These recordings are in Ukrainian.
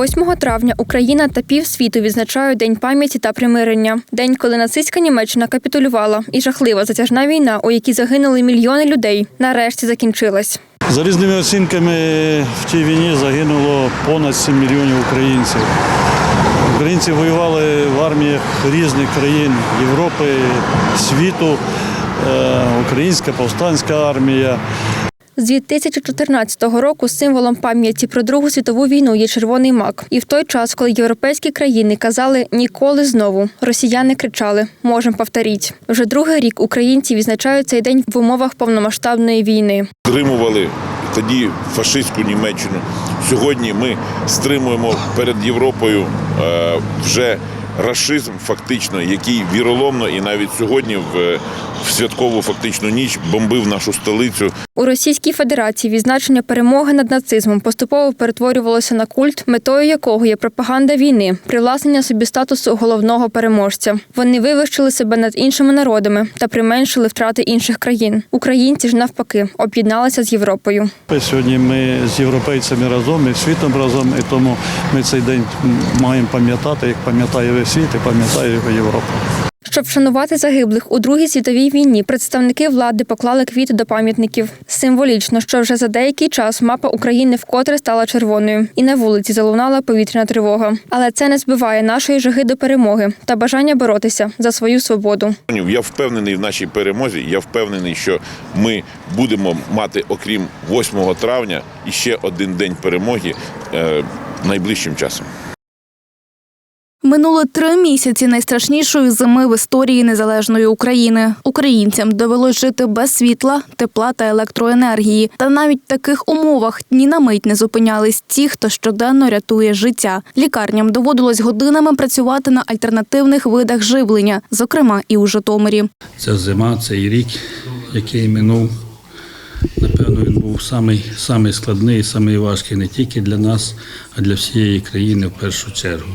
8 травня Україна та півсвіту відзначають День пам'яті та примирення. День, коли нацистська Німеччина капітулювала, і жахлива затяжна війна, у якій загинули мільйони людей, нарешті закінчилась. За різними оцінками в тій війні загинуло понад 7 мільйонів українців. Українці воювали в арміях різних країн Європи, світу, Е, Українська повстанська армія. З 2014 року символом пам'яті про Другу світову війну є червоний мак. І в той час, коли європейські країни казали ніколи знову, росіяни кричали Можем повторіть. Вже другий рік українці відзначають цей день в умовах повномасштабної війни. стримували тоді фашистську Німеччину. Сьогодні ми стримуємо перед Європою е, вже рашизм, фактично, який віроломно і навіть сьогодні в, в святкову фактичну ніч бомбив нашу столицю. У Російській Федерації відзначення перемоги над нацизмом поступово перетворювалося на культ, метою якого є пропаганда війни, привласнення собі статусу головного переможця. Вони вивищили себе над іншими народами та применшили втрати інших країн. Українці ж навпаки об'єдналися з Європою. Сьогодні ми з європейцями разом і світом разом, і тому ми цей день маємо пам'ятати, як пам'ятає весь світ і пам'ятає його Європа. Щоб вшанувати загиблих у Другій світовій війні, представники влади поклали квіти до пам'ятників. Символічно, що вже за деякий час мапа України вкотре стала червоною, і на вулиці залунала повітряна тривога. Але це не збиває нашої жаги до перемоги та бажання боротися за свою свободу. Я впевнений в нашій перемозі. Я впевнений, що ми будемо мати, окрім 8 травня, іще один день перемоги е, найближчим часом. Минуло три місяці найстрашнішої зими в історії незалежної України. Українцям довелось жити без світла, тепла та електроенергії. Та навіть в таких умовах ні на мить не зупинялись ті, хто щоденно рятує життя. Лікарням доводилось годинами працювати на альтернативних видах живлення, зокрема і у Житомирі. Ця зима, цей рік, який минув, напевно, він був самий, самий складний, самий важкий не тільки для нас, а для всієї країни в першу чергу.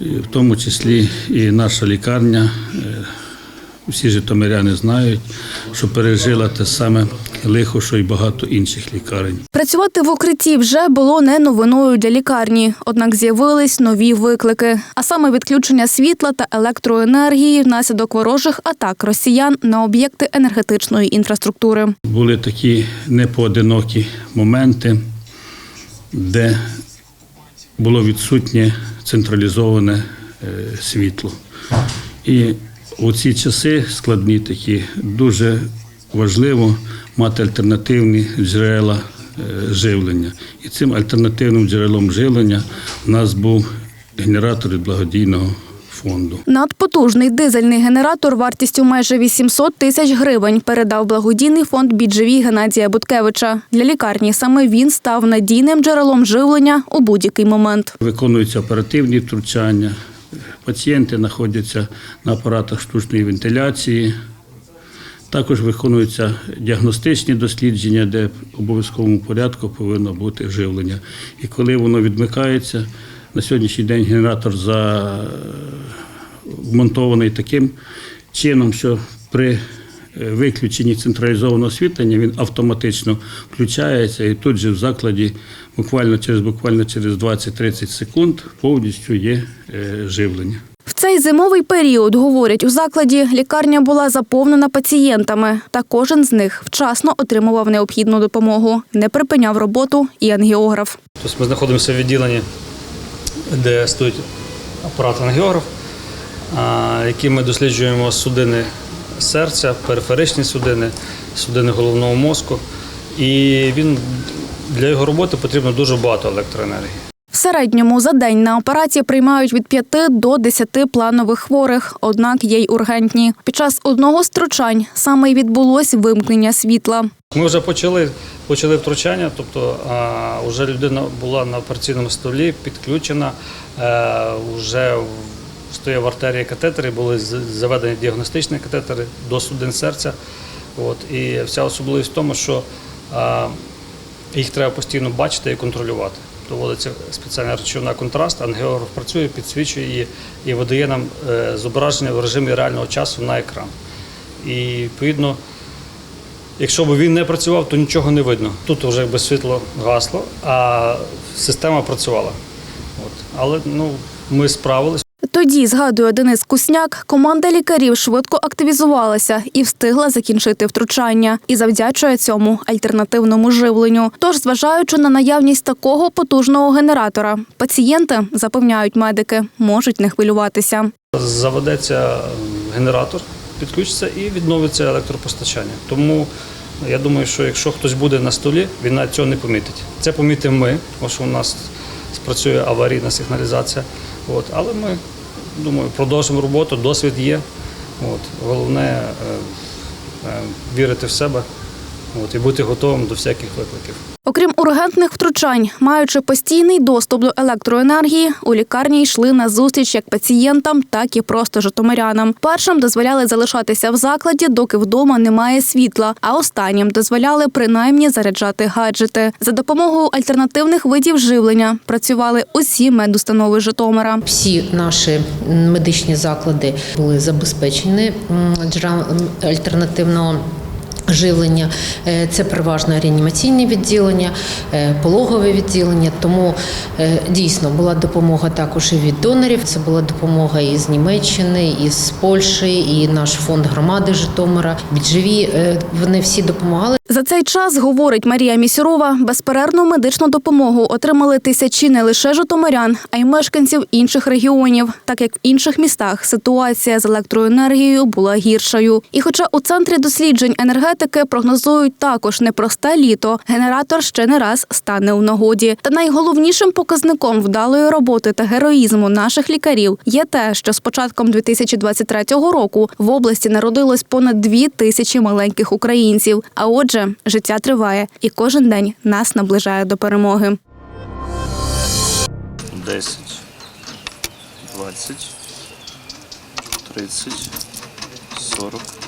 І в тому числі і наша лікарня. е, Всі житомиряни знають, що пережила те саме лихо, що й багато інших лікарень. Працювати в укритті вже було не новиною для лікарні, однак з'явились нові виклики, а саме відключення світла та електроенергії внаслідок ворожих атак росіян на об'єкти енергетичної інфраструктури. Були такі непоодинокі моменти, де було відсутнє централізоване е, світло. І у ці часи складні такі дуже важливо мати альтернативні джерела е, живлення. І цим альтернативним джерелом живлення у нас був генератор від благодійного фонду. Надпотужний дизельний генератор вартістю майже 800 тисяч гривень передав благодійний фонд «Біджеві» Геннадія Буткевича. Для лікарні саме він став надійним джерелом живлення у будь-який момент. Виконуються оперативні втручання, пацієнти знаходяться на апаратах штучної вентиляції. Також виконуються діагностичні дослідження, де в обов'язковому порядку повинно бути живлення. І коли воно відмикається, на сьогоднішній день генератор вмонтований таким чином, що при е, виключенні централізованого освітлення він автоматично включається і тут же в закладі буквально через буквально через 20-30 секунд повністю є е, живлення. В цей зимовий період, говорять у закладі, лікарня була заповнена пацієнтами, та кожен з них вчасно отримував необхідну допомогу. Не припиняв роботу і ангіограф. Тобто ми знаходимося в відділенні, де стоїть апарат ангіограф, а, яким ми досліджуємо судини серця, периферичні судини, судини головного мозку. І він для його роботи потрібно дуже багато електроенергії. В середньому за день на апараті приймають від 5 до 10 планових хворих, однак є й ургентні. Під час одного з втручань саме й відбулось вимкнення світла. Ми вже почали, почали втручання, тобто вже людина була на операційному столі, підключена, е, вже стояв в артерії катетери, були заведені діагностичні катетери до судин серця. От, і вся особливість в тому, що їх треба постійно бачити і контролювати. Доводиться спеціальна речовина контраст, ангіограф працює, підсвічує її і видає нам е, зображення в режимі реального часу на екран. І відповідно Якщо б він не працював, то нічого не видно. Тут вже якби світло гасло, а система працювала. От. Але ну, ми справились. Тоді, згадує Денис Кусняк, команда лікарів швидко активізувалася і встигла закінчити втручання. І завдячує цьому альтернативному живленню. Тож, зважаючи на наявність такого потужного генератора, пацієнти, запевняють медики, можуть не хвилюватися. Заведеться генератор, підключиться і відновиться електропостачання. Тому я думаю, що якщо хтось буде на столі, він навіть цього не помітить. Це помітимо ми, тому що у нас спрацює аварійна сигналізація. От. Але ми думаю, продовжимо роботу, досвід є. От. Головне е, е, вірити в себе от, і бути готовим до всяких викликів. Окрім ургентних втручань, маючи постійний доступ до електроенергії, у лікарні йшли на зустріч як пацієнтам, так і просто житомирянам. Першим дозволяли залишатися в закладі, доки вдома немає світла, а останнім дозволяли принаймні заряджати гаджети. За допомогою альтернативних видів живлення працювали усі медустанови Житомира. Всі наші медичні заклади були забезпечені альтернативного. Живлення Е, це переважно реанімаційне відділення, е, пологове відділення. Тому е, дійсно була допомога також і від донорів. Це була допомога із Німеччини, із Польщі, і наш фонд громади Житомира. Біджеві вони всі допомагали. За цей час, говорить Марія Місюрова, безперервну медичну допомогу отримали тисячі не лише житомирян, а й мешканців інших регіонів, так як в інших містах ситуація з електроенергією була гіршою. І хоча у центрі досліджень енергетики прогнозують також непросте літо, генератор ще не раз стане у нагоді. Та найголовнішим показником вдалої роботи та героїзму наших лікарів є те, що з початком 2023 року в області народилось понад дві тисячі маленьких українців. А отже, життя триває, і кожен день нас наближає до перемоги. 10, 20, 30, 40.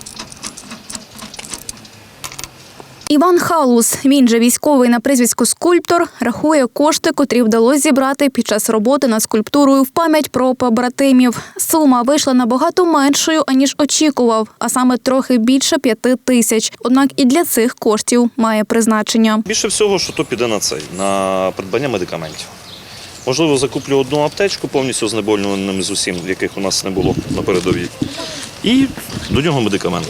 Іван Халус, він же військовий на прізвиську скульптор, рахує кошти, котрі вдалося зібрати під час роботи над скульптурою в пам'ять про побратимів. Сума вийшла набагато меншою аніж очікував, а саме трохи більше п'яти тисяч. Однак і для цих коштів має призначення. Більше всього, що то піде на цей, на придбання медикаментів. Можливо, закуплю одну аптечку повністю знеболюваним з усім, яких у нас не було на передовій. І до нього медикамент.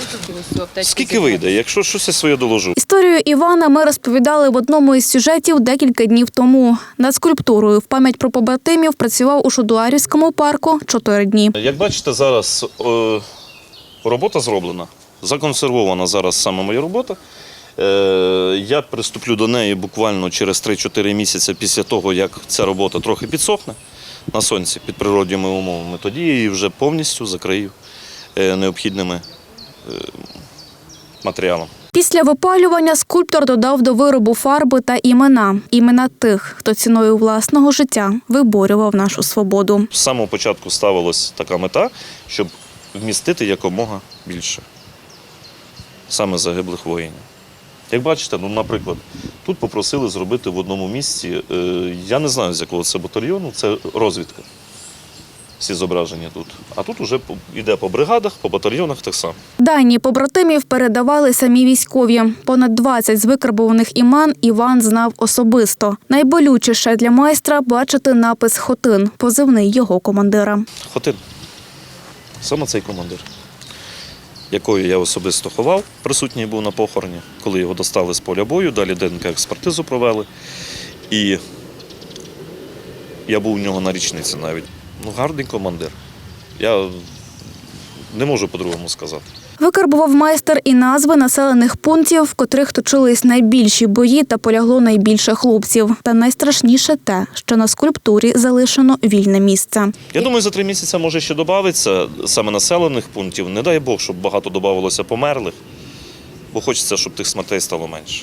Скільки вийде? Якщо щось я своє доложу. Історію Івана ми розповідали в одному із сюжетів декілька днів тому. Над скульптурою в пам'ять про побратимів працював у Шудуарівському парку чотири дні. Як бачите, зараз е, робота зроблена. Законсервована зараз саме моя робота. Е, я приступлю до неї буквально через 3-4 місяці після того, як ця робота трохи підсохне на сонці під природніми умовами. Тоді її вже повністю закрию необхідними е, матеріалами. Після випалювання скульптор додав до виробу фарби та імена. Імена тих, хто ціною власного життя виборював нашу свободу. З самого початку ставилась така мета, щоб вмістити якомога більше саме загиблих воїнів. Як бачите, ну, наприклад, тут попросили зробити в одному місці, е, я не знаю, з якого це батальйону, це розвідка. Всі зображення тут. А тут вже йде по бригадах, по батальйонах так само. Дані побратимів передавали самі військові. Понад 20 з викарбованих імен Іван знав особисто. Найболючіше для майстра бачити напис Хотин, позивний його командира. Хотин. Саме цей командир, якою я особисто ховав, присутній був на похороні, коли його достали з поля бою, далі ДНК експертизу провели. І я був у нього на річниці навіть. Ну, гарний командир. Я не можу по-другому сказати. Викарбував майстер і назви населених пунктів, в котрих точились найбільші бої та полягло найбільше хлопців. Та найстрашніше те, що на скульптурі залишено вільне місце. Я думаю, за три місяці може ще додається саме населених пунктів. Не дай Бог, щоб багато додавалося померлих, бо хочеться, щоб тих смертей стало менше.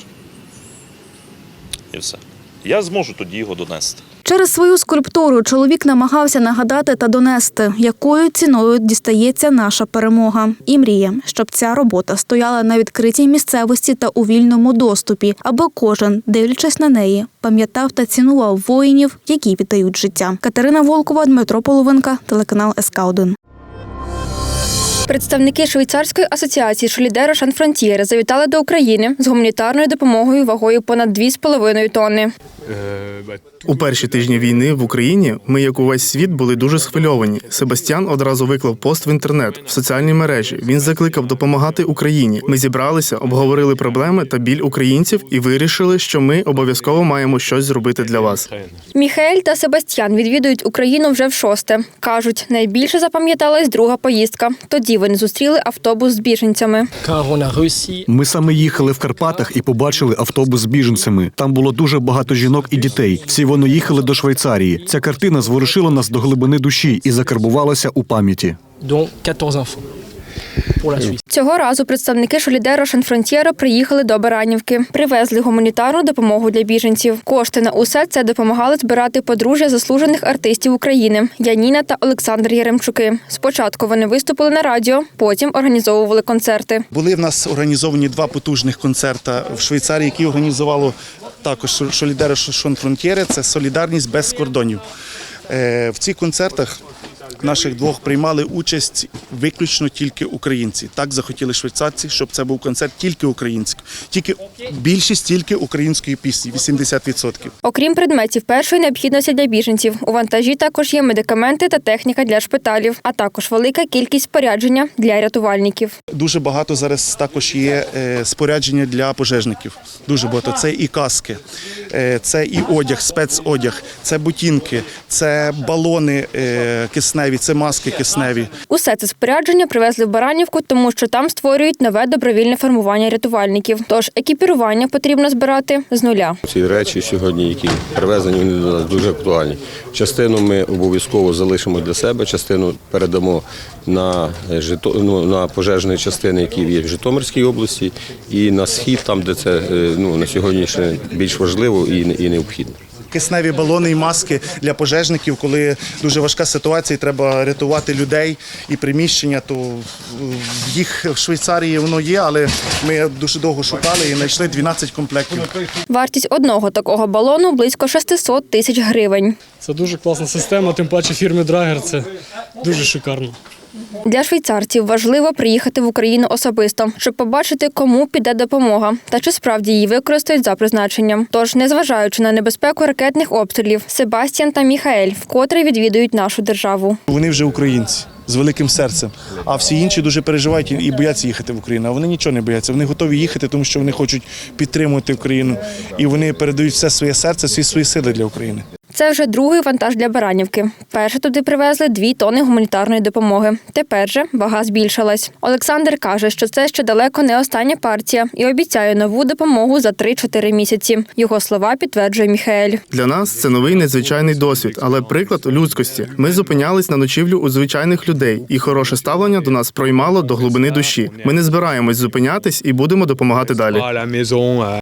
І все. Я зможу тоді його донести. Через свою скульптуру чоловік намагався нагадати та донести, якою ціною дістається наша перемога. І мріє, щоб ця робота стояла на відкритій місцевості та у вільному доступі, аби кожен, дивлячись на неї, пам'ятав та цінував воїнів, які віддають життя. Катерина Волкова, Дмитро Половинка, телеканал СК 1 Представники швейцарської асоціації Шолідеро Шанфронтієре завітали до України з гуманітарною допомогою вагою понад 2,5 тонни. У перші тижні війни в Україні ми, як увесь світ, були дуже схвильовані. Себастьян одразу виклав пост в інтернет в соціальній мережі. Він закликав допомагати Україні. Ми зібралися, обговорили проблеми та біль українців і вирішили, що ми обов'язково маємо щось зробити для вас. Міхаель та Себастьян відвідують Україну вже в шосте. Кажуть, найбільше запам'яталась друга поїздка. Тоді вони зустріли автобус з біженцями. Ми саме їхали в Карпатах і побачили автобус з біженцями. Там було дуже багато жінок і дітей. Всі вони їхали до Швейцарії. Ця картина зворушила нас до глибини душі і закарбувалася у пам'яті. dont 14 enfants pour la Suisse. Цього разу представники Шолідеро Шанфронтієро приїхали до Баранівки, привезли гуманітарну допомогу для біженців. Кошти на усе це допомагали збирати подружжя заслужених артистів України Яніна та Олександр Яремчуки. Спочатку вони виступили на радіо, потім організовували концерти. Були в нас організовані два потужних концерта в Швейцарії, які організувало також Солідери Шон Фронтєри Це солідарність без кордонів. Е, В цих концертах наших двох приймали участь виключно тільки українці. Так захотіли швейцарці, щоб це був концерт тільки український. Тільки більшість тільки української пісні 80%. Окрім предметів першої необхідності для біженців, у вантажі також є медикаменти та техніка для шпиталів, а також велика кількість спорядження для рятувальників. Дуже багато зараз також є е, спорядження для пожежників. Дуже багато. Це і каски, е, це і одяг, спецодяг, це бутінки, це балони е, кисневі, це маски кисневі. Усе це спорядження привезли в Баранівку, тому що там створюють нове добровільне формування рятувальників. Тож екіпірування потрібно збирати з нуля. Ці речі сьогодні, які привезені, вони до нас дуже актуальні. Частину ми обов'язково залишимо для себе, частину передамо на Жито... ну, на пожежні частини, які є в Житомирській області, і на схід, там, де це е, ну, на сьогоднішній більш важливо і, і необхідно. Кисневі балони і маски для пожежників, коли дуже важка ситуація, і треба рятувати людей і приміщення. То е, їх в Швейцарії воно є, але ми дуже довго шукали і знайшли 12 комплектів. Вартість одного такого балону близько 600 тисяч гривень. Це дуже класна система, тим паче фірми Драгер. Це дуже шикарно. Для швейцарців важливо приїхати в Україну особисто, щоб побачити, кому піде допомога та чи справді її використають за призначенням. Тож, незважаючи на небезпеку ракетних обстрілів, Себастьян та Міхаель вкотре відвідують нашу державу. Вони вже українці з великим серцем. А всі інші дуже переживають і- бояться їхати в Україну. А вони нічого не бояться. Вони готові їхати, тому що вони хочуть підтримувати Україну. І вони передають все своє серце, всі свої сили для України. Це вже другий вантаж для Баранівки. Перше туди привезли дві тони гуманітарної допомоги. Тепер же вага збільшилась. Олександр каже, що це ще далеко не остання партія і обіцяє нову допомогу за 3-4 місяці. Його слова підтверджує Міхаель. Для нас це новий незвичайний досвід, але приклад людськості. Ми зупинялись на ночівлю у звичайних людей, і хороше ставлення до нас проймало до глибини душі. Ми не збираємось зупинятись і будемо допомагати далі.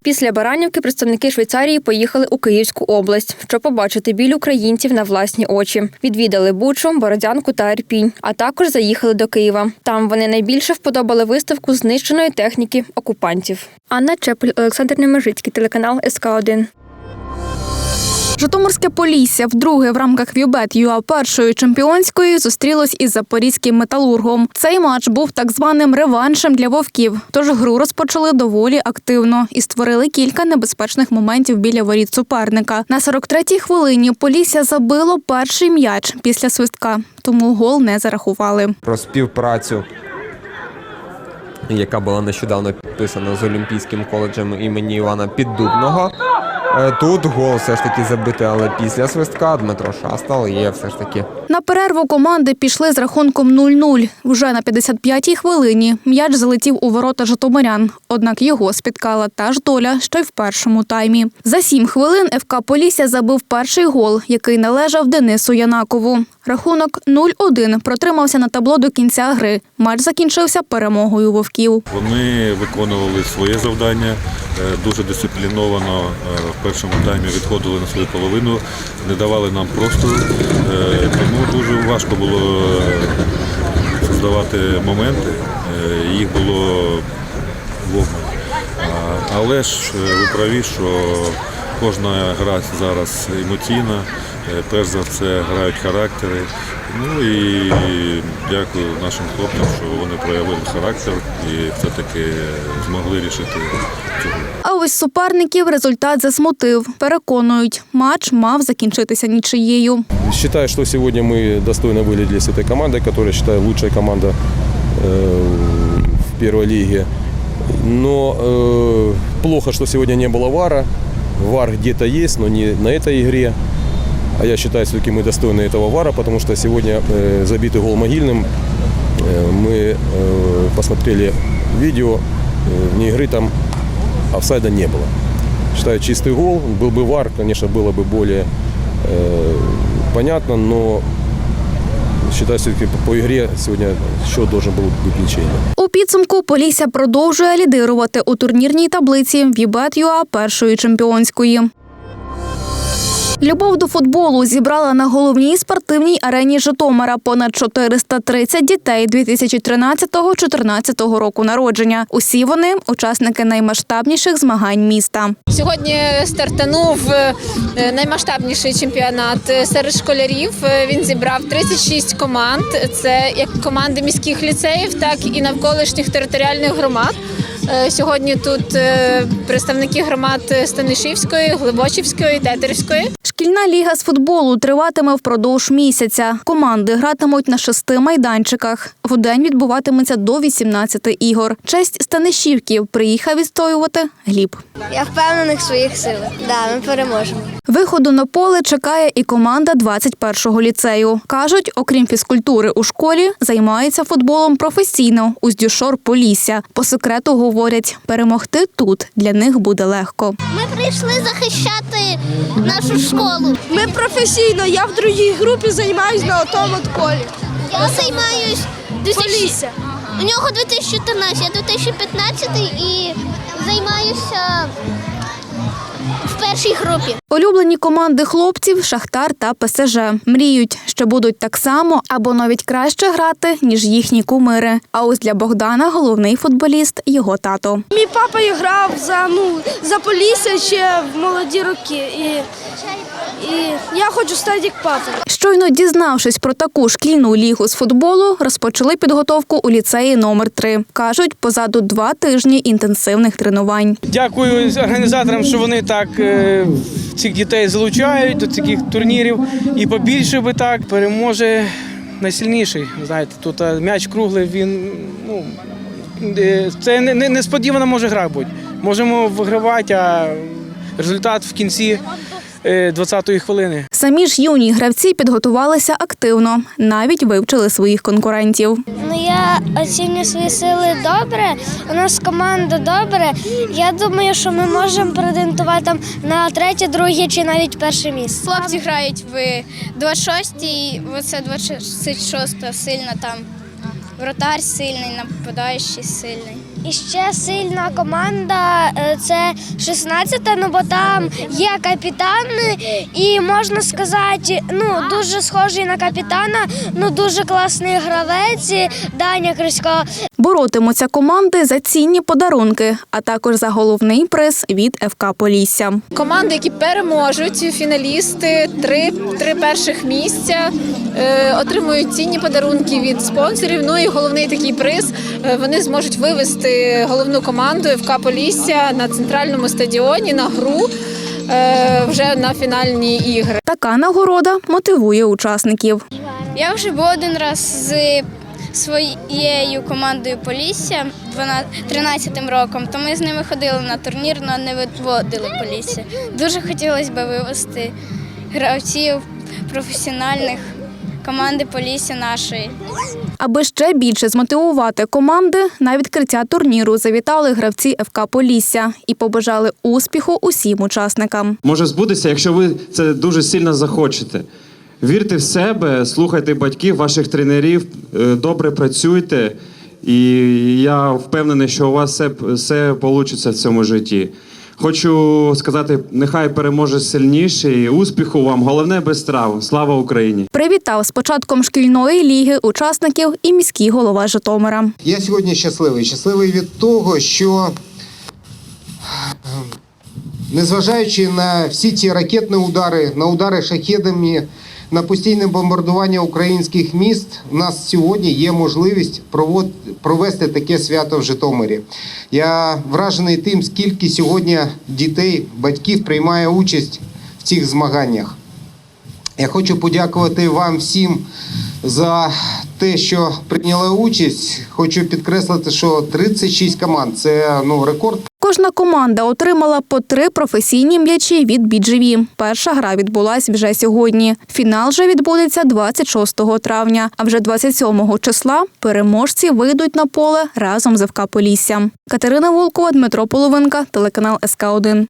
Після Баранівки представники Швейцарії поїхали у Київську область, щоб побачити біль українців на власні очі. Відвідали Бучу, Бородянку та Ірпінь, а також заїхали до Києва. Там вони найбільше вподобали виставку знищеної техніки окупантів. Анна Чепель, Олександр Немежицький, телеканал СК 1 Житомирське Полісся вдруге в рамках Вюбет ЮА першої чемпіонської зустрілось із запорізьким металургом. Цей матч був так званим реваншем для вовків. Тож гру розпочали доволі активно і створили кілька небезпечних моментів біля воріт суперника. На 43-й хвилині Полісся забило перший м'яч після свистка, тому гол не зарахували. про співпрацю, яка була нещодавно підписана з Олімпійським коледжем імені Івана Піддубного. Е, Тут гол все ж таки забитий, але після свистка Дмитро Шастал є все ж таки На перерву команди пішли з рахунком 0-0. Вже на 55-й хвилині м'яч залетів у ворота Житомирян. Однак його спіткала та ж доля, що й в першому таймі. За сім хвилин ФК Полісся забив перший гол, який належав Денису Янакову. Рахунок 0-1 протримався на табло до кінця гри. Матч закінчився перемогою вовків. Вони виконували своє завдання е, дуже дисципліновано. е, В першому таймі відходили на свою половину, не давали нам простору. Е, Тому дуже важко було создавати моменти. Їх було вогонь. Але ж ви праві, що кожна гра зараз емоційна, Перш за все грають характери. Ну і дякую нашим хлопцям, що вони проявили характер і все-таки змогли рішити цю гру. А ось суперників результат засмутив. Переконують, матч мав закінчитися нічиєю. Считаю, что сегодня мы достойно выглядели с этой командой, которая, считаю, лучшая команда э, в первой лиге. Но э, плохо, что сегодня не было ВАРа. ВАР где-то есть, но не на этой игре. А я считаю, все-таки мы достойны этого ВАРа, потому что сегодня э, забитый гол могильным. Э, мы э, посмотрели видео, э, вне игры там офсайда не было. Считаю, чистый гол. Был бы ВАР, конечно, было бы более э, понятно, но считаю, все-таки по игре сегодня счет должен был быть ничейным. У підсумку Полісся продовжує лідирувати у турнірній таблиці Вібет.ЮА першої чемпіонської. Любов до футболу зібрала на головній спортивній арені Житомира понад 430 дітей 2013-2014 року народження. Усі вони учасники наймасштабніших змагань міста. Сьогодні стартанув е, наймасштабніший чемпіонат е, серед школярів. Е, Він зібрав 36 команд. Це як команди міських ліцеїв, так і навколишніх територіальних громад. Е, Сьогодні тут е, представники громад Станишівської, Глибочівської, Тетерівської. Шкільна ліга з футболу триватиме впродовж місяця. Команди гратимуть на шести майданчиках. В день відбуватиметься до 18 ігор. Честь станишівків приїхав відстоювати Гліб. Я впевнений в своїх силах. Да, ми переможемо. Виходу на поле чекає і команда 21-го ліцею. Кажуть, окрім фізкультури у школі, займаються футболом професійно у Здюшор Полісся. По секрету говорять, перемогти тут для них буде легко. Ми прийшли захищати нашу школу. Ми професійно. Я в другій групі займаюся на тому от полі. Я займаюсь 2000... У нього 2014, я 2015 і займаюся в першій групі. Улюблені команди хлопців Шахтар та ПСЖ мріють, що будуть так само або навіть краще грати, ніж їхні кумири. А ось для Богдана головний футболіст його тато. Мій папа грав за ну за Полісся ще в молоді роки. І, і я хочу стати як папа. Щойно дізнавшись про таку шкільну лігу з футболу, розпочали підготовку у ліцеї номер 3 Кажуть, позаду два тижні інтенсивних тренувань. Дякую організаторам, що вони так е, цих дітей залучають до таких турнірів. І побільше би так переможе найсильніший. Знаєте, тут е, м'яч круглий, він ну е, це не, не, несподівана може гра бути. Можемо вигравати, а результат в кінці е, 20-ї хвилини. Самі ж юні гравці підготувалися активно, навіть вивчили своїх конкурентів. Ну я оцінюю свої сили добре. У нас команда добре. Я думаю, що ми можемо претендувати там на третє, друге чи навіть перше місце. Хлопці грають в 26-й, оце 26-та сильна там. Вратар сильний, нападаючий сильний. І ще сильна команда е, це 16-та, ну бо там є капітан, і можна сказати, ну дуже схожий на капітана, ну дуже класний гравець Даня Крисько. Боротимуться команди за цінні подарунки, а також за головний приз від ФК Полісся. Команди, які переможуть, фіналісти, три, три перших місця, е, отримують цінні подарунки від спонсорів. Ну і головний такий приз. е, Вони зможуть вивести головну команду ФК Полісся на центральному стадіоні на гру е, вже на фінальні ігри. Така нагорода мотивує учасників. Я вже був один раз з своєю командою Полісся 13-м роком, то ми з ними ходили на турнір, але не виводили Полісся. Дуже хотілося б вивести гравців професіональних команди Полісся нашої. Аби ще більше змотивувати команди, на відкриття турніру завітали гравці ФК Полісся і побажали успіху усім учасникам. може збудеться, якщо ви це дуже сильно захочете. Вірте в себе, слухайте батьків, ваших тренерів, е, добре працюйте, і я впевнений, що у вас все, все вийде в цьому житті. Хочу сказати, нехай переможе сильніший. Успіху вам, головне без трав. Слава Україні! Привітав з початком шкільної ліги учасників і міський голова Житомира. Я сьогодні щасливий. Щасливий від того, що е, Незважаючи на всі ці ракетні удари, на удари шахедами, на постійне бомбардування українських міст, у нас сьогодні є можливість провод- провести таке свято в Житомирі. Я вражений тим, скільки сьогодні дітей, батьків приймає участь в цих змаганнях. Я хочу подякувати вам всім за те, що прийняли участь. Хочу підкреслити, що 36 команд це ну рекорд. Кожна команда отримала по три професійні м'ячі від BGV. Перша гра відбулася вже сьогодні. Фінал же відбудеться 26 травня. А вже 27 числа переможці вийдуть на поле разом з ФК Полісся. Катерина Волкова, Дмитро Половинка, телеканал СК 1